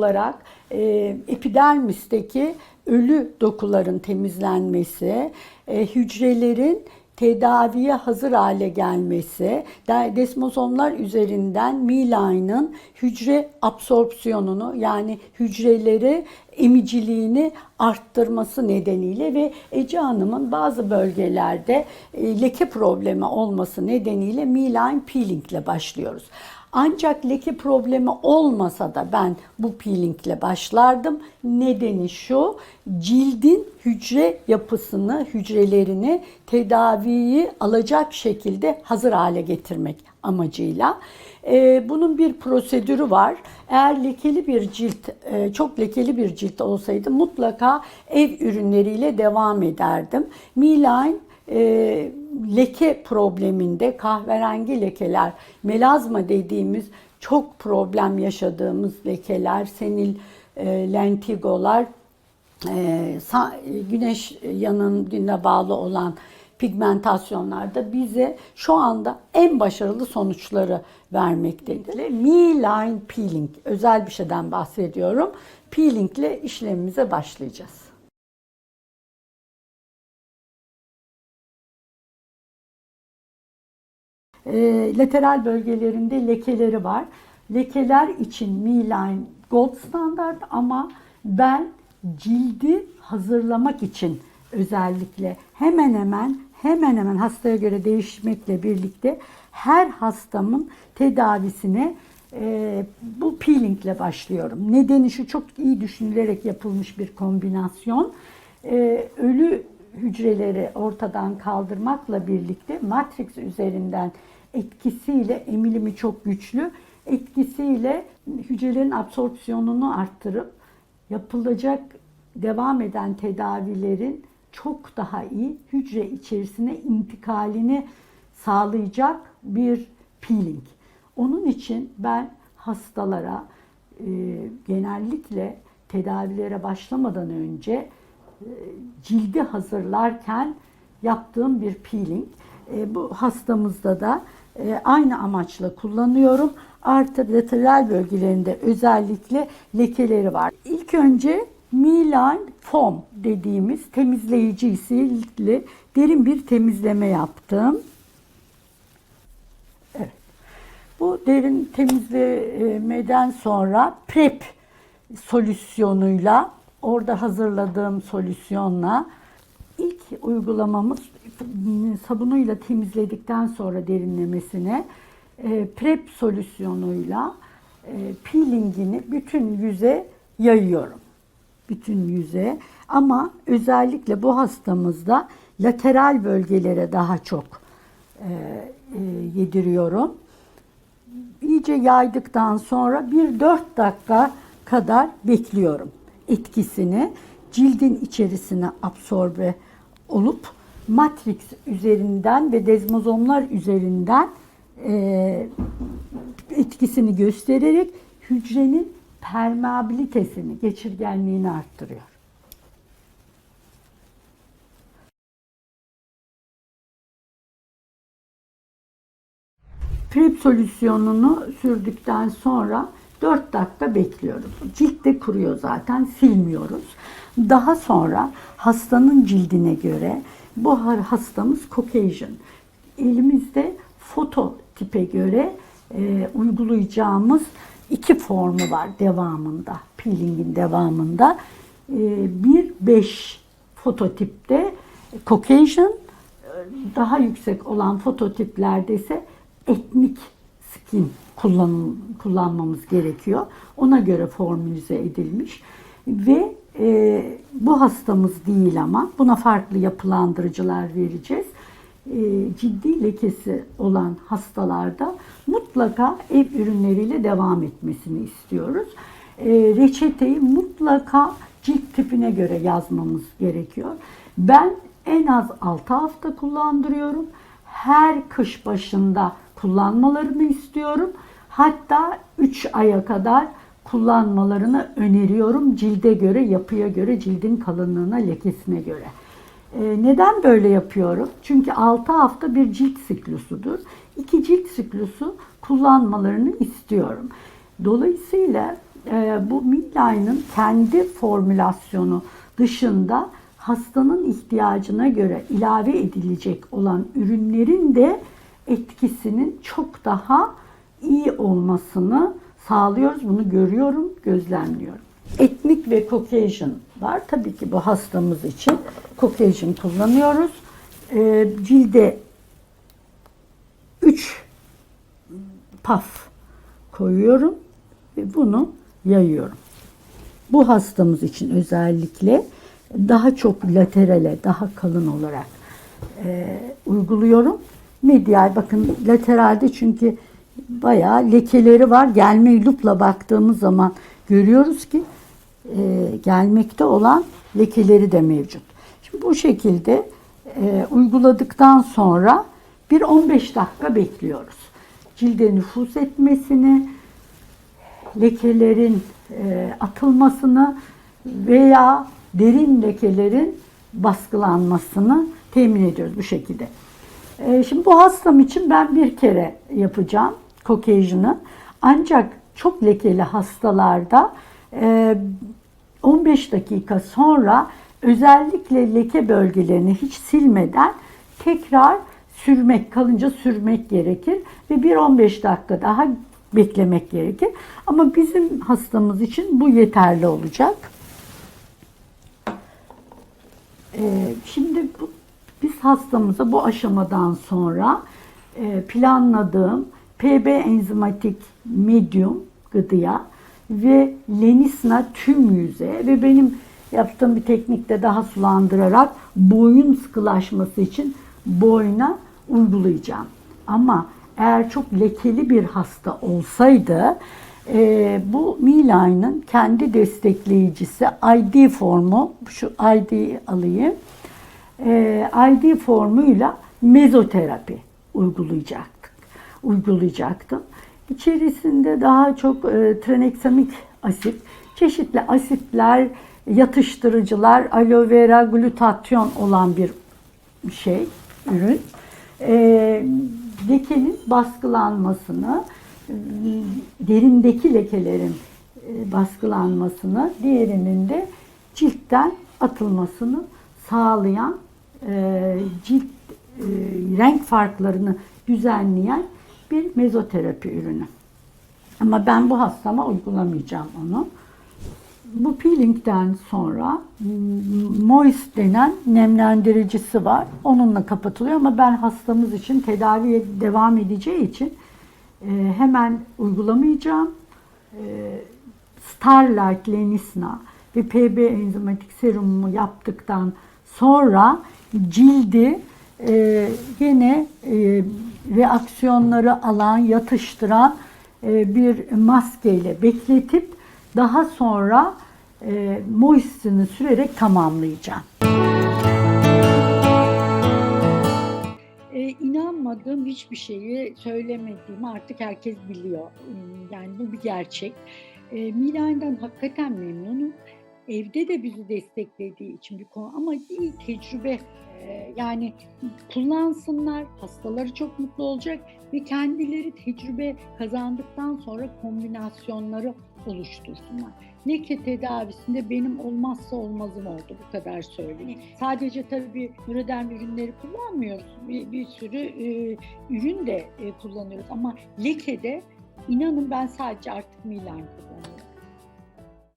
olarak e, epidermisteki ölü dokuların temizlenmesi, e, hücrelerin tedaviye hazır hale gelmesi, de- desmozomlar üzerinden Milay'ın hücre absorpsiyonunu yani hücreleri emiciliğini arttırması nedeniyle ve Ece Hanım'ın bazı bölgelerde e, leke problemi olması nedeniyle Miline peeling ile başlıyoruz. Ancak leke problemi olmasa da ben bu peelingle başlardım. Nedeni şu, cildin hücre yapısını, hücrelerini tedaviyi alacak şekilde hazır hale getirmek amacıyla. Ee, bunun bir prosedürü var. Eğer lekeli bir cilt, e, çok lekeli bir cilt olsaydı mutlaka ev ürünleriyle devam ederdim. Miline e, leke probleminde kahverengi lekeler, melazma dediğimiz çok problem yaşadığımız lekeler, senil e, lentigolar, e, güneş yanına bağlı olan pigmentasyonlarda bize şu anda en başarılı sonuçları vermektedir. Mi-line peeling, özel bir şeyden bahsediyorum. Peeling ile işlemimize başlayacağız. E, lateral bölgelerinde lekeleri var. Lekeler için Mi-Line gold standart ama ben cildi hazırlamak için özellikle hemen hemen hemen hemen hastaya göre değişmekle birlikte her hastamın tedavisine e, bu peelingle başlıyorum. Nedeni şu çok iyi düşünülerek yapılmış bir kombinasyon. E, ölü hücreleri ortadan kaldırmakla birlikte matrix üzerinden etkisiyle emilimi çok güçlü etkisiyle hücrelerin absorpsiyonunu arttırıp yapılacak devam eden tedavilerin çok daha iyi hücre içerisine intikalini sağlayacak bir peeling. Onun için ben hastalara e, genellikle tedavilere başlamadan önce cildi hazırlarken yaptığım bir peeling. E, bu hastamızda da e, aynı amaçla kullanıyorum. Artı lateral bölgelerinde özellikle lekeleri var. İlk önce Milan Foam dediğimiz temizleyicisiyle derin bir temizleme yaptım. Evet. Bu derin temizlemeden sonra PrEP solüsyonuyla orada hazırladığım solüsyonla ilk uygulamamız sabunuyla temizledikten sonra derinlemesine e, PrEP solüsyonuyla e, peelingini bütün yüze yayıyorum. Bütün yüze ama özellikle bu hastamızda lateral bölgelere daha çok e, e, yediriyorum. İyice yaydıktan sonra bir 4 dakika kadar bekliyorum etkisini cildin içerisine absorbe olup matrix üzerinden ve dezmozomlar üzerinden e, etkisini göstererek hücrenin permeabilitesini, geçirgenliğini arttırıyor. PrEP solüsyonunu sürdükten sonra 4 dakika bekliyoruz. Cilt de kuruyor zaten, silmiyoruz. Daha sonra hastanın cildine göre bu hastamız Caucasian. Elimizde foto tipe göre e, uygulayacağımız iki formu var devamında, peelingin devamında. E, bir 5 fototipte Caucasian, e, daha yüksek olan fototiplerde ise etnik skin kullan, kullanmamız gerekiyor. Ona göre formülize edilmiş ve e, bu hastamız değil ama buna farklı yapılandırıcılar vereceğiz. E, ciddi lekesi olan hastalarda mutlaka ev ürünleriyle devam etmesini istiyoruz. E, reçeteyi mutlaka cilt tipine göre yazmamız gerekiyor. Ben en az 6 hafta kullandırıyorum. Her kış başında kullanmalarını istiyorum. Hatta 3 aya kadar kullanmalarını öneriyorum. Cilde göre, yapıya göre, cildin kalınlığına, lekesine göre. Ee, neden böyle yapıyorum? Çünkü 6 hafta bir cilt siklusudur. İki cilt siklusu kullanmalarını istiyorum. Dolayısıyla e, bu midline'ın kendi formülasyonu dışında hastanın ihtiyacına göre ilave edilecek olan ürünlerin de etkisinin çok daha iyi olmasını sağlıyoruz. Bunu görüyorum, gözlemliyorum. Etnik ve Caucasian var. Tabii ki bu hastamız için Caucasian kullanıyoruz. Ee, cilde 3 paf koyuyorum ve bunu yayıyorum. Bu hastamız için özellikle daha çok laterale, daha kalın olarak e, uyguluyorum. Medial bakın lateralde çünkü bayağı lekeleri var. Gelme lupla baktığımız zaman görüyoruz ki e, gelmekte olan lekeleri de mevcut. Şimdi bu şekilde e, uyguladıktan sonra bir 15 dakika bekliyoruz. Cilde nüfuz etmesini, lekelerin e, atılmasını veya derin lekelerin baskılanmasını temin ediyoruz bu şekilde. E, şimdi bu hastam için ben bir kere yapacağım Caucasian'ı. Ancak çok lekeli hastalarda e, 15 dakika sonra özellikle leke bölgelerini hiç silmeden tekrar sürmek, kalınca sürmek gerekir ve bir 15 dakika daha beklemek gerekir. Ama bizim hastamız için bu yeterli olacak. Ee, şimdi bu, biz hastamıza bu aşamadan sonra e, planladığım PB enzimatik medium gıdıya ve Lenisna tüm yüze ve benim yaptığım bir teknikte daha sulandırarak boyun sıkılaşması için boyuna uygulayacağım. Ama eğer çok lekeli bir hasta olsaydı e, bu Miline'ın kendi destekleyicisi ID formu, şu ID'yi alayım. E, ID formuyla mezoterapi uygulayacaktık. Uygulayacaktım. İçerisinde daha çok e, traneksamik asit, çeşitli asitler, yatıştırıcılar, aloe vera, glutatyon olan bir şey, ürün. E, lekenin baskılanmasını, e, derindeki lekelerin e, baskılanmasını, diğerinin de ciltten atılmasını sağlayan e, cilt e, renk farklarını düzenleyen bir mezoterapi ürünü. Ama ben bu hastama uygulamayacağım onu. Bu peelingden sonra moist denen nemlendiricisi var. Onunla kapatılıyor ama ben hastamız için tedaviye devam edeceği için e, hemen uygulamayacağım. E, Starlight Lenisna ve PB enzimatik serumumu yaptıktan sonra cildi e, yine e, reaksiyonları alan, yatıştıran e, bir maskeyle bekletip daha sonra e, moistini sürerek tamamlayacağım. E, inanmadığım hiçbir şeyi söylemediğimi artık herkes biliyor. E, Yani bu bir gerçek. E, Milan'dan hakikaten memnunum. Evde de bizi desteklediği için bir konu ama iyi tecrübe. E, yani kullansınlar, hastaları çok mutlu olacak ve kendileri tecrübe kazandıktan sonra kombinasyonları oluştursunlar. Leke tedavisinde benim olmazsa olmazım oldu bu kadar söyleyeyim. Sadece tabii Nureden ürünleri kullanmıyoruz. Bir, bir sürü e, ürün de e, kullanıyoruz ama lekede inanın ben sadece artık Milan kullanıyorum.